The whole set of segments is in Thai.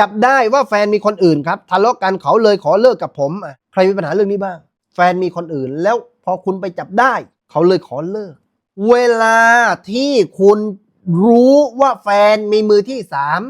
จับได้ว่าแฟนมีคนอื่นครับทะเลาะกันเขาเลยขอเลิกกับผมอะใครมีปัญหาเรื่องนี้บ้าง แฟนมีคนอื่นแล้วพอคุณไปจับได้ เขาเลยขอเลิก เวลาที่คุณรู้ว่าแฟนมีมือที่สาม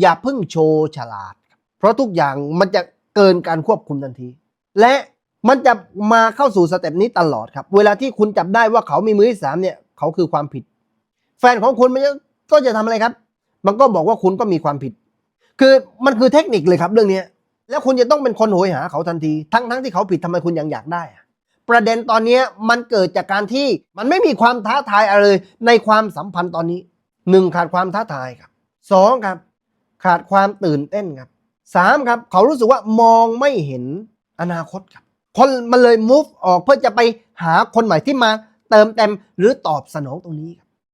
อย่าเพิ่งโชว์ฉลาด เพราะทุกอย่างมันจะเกินการควบคุมทันที และมันจะมาเข้าสู่สเต็ปนี้ตลอดครับ เวลาที่คุณจับได้ว่าเขามีมือที่สามเนี่ยเขาคือความผิด แฟนของคุณมันก็จะทำอะไรครับ มันก็บอกว่าคุณก็มีความผิด คือมันคือเทคนิคเลยครับเรื่องนี้แล้วคุณจะต้องเป็นคนโหยหาเขาทันที ทั้งทั้งที่เขาผิดทำไมคุณยังอยากได้อะประเด็นตอนนี้มันเกิดจากการที่มันไม่มีความท้าทายอะไรเลยในความสัมพันธ์ตอนนี้หนึ่งขาดความท้าทายครับสองครับ ขาดความตื่นเต้นครับสามครับ เขารู้สึกว่ามองไม่เห็นอนาคตครับคนมันเลย move ออกเพื่อจะไปหาคนใหม่ที่มาเติมเต็มหรือตอบสนองตรงนี้ครับ